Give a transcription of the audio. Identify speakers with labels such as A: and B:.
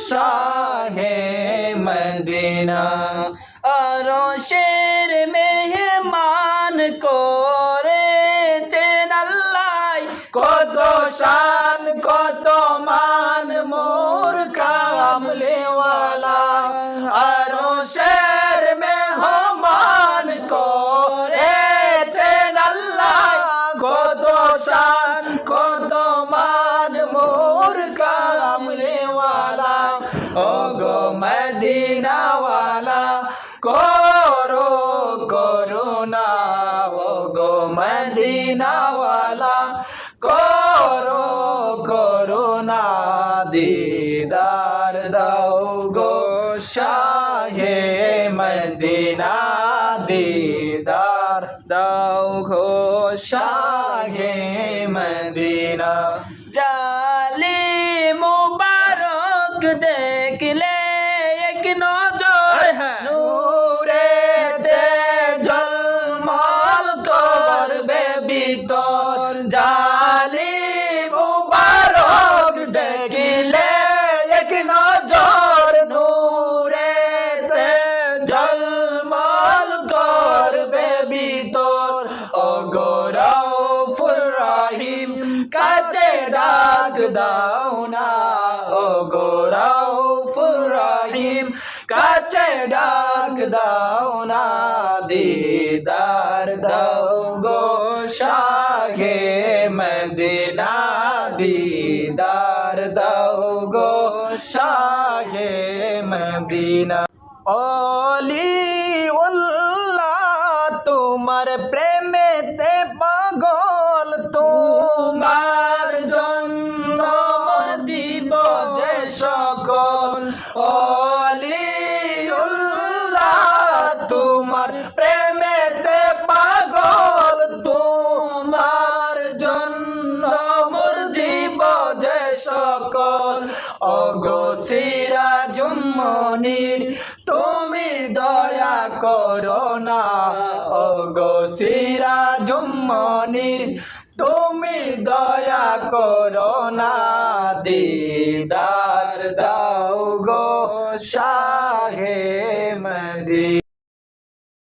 A: শাহে Medina
B: আরও শের মেহমান করেছেন আল্লাহ
A: কত শান কত মদিনাওয়ালা, করো করুণা দিদার দাও গো শাহে মদিনা, দিদার দাও গো শাহে মদিনা।
B: জালে মুবারক দেখলে এক নজর
A: দাও না, ও গৌরব ফুরাহিম কাছে ডাক দাও না, দিদার দাও গো শাহে মদিনা, দিদার দাও গো শাহে মদিনা। অলি উল্লাহ তোমার প্রেমেতে অলি তোমার প্রেমেতে পাগল, তোমার জন্য মর দিব যে সকল। অগো সিরাজুম্মনির তুমি দয়া করো না। অগো সিরাজুম্মনির তুমি দয়া করো না দিদার দাও গো শাহে মদি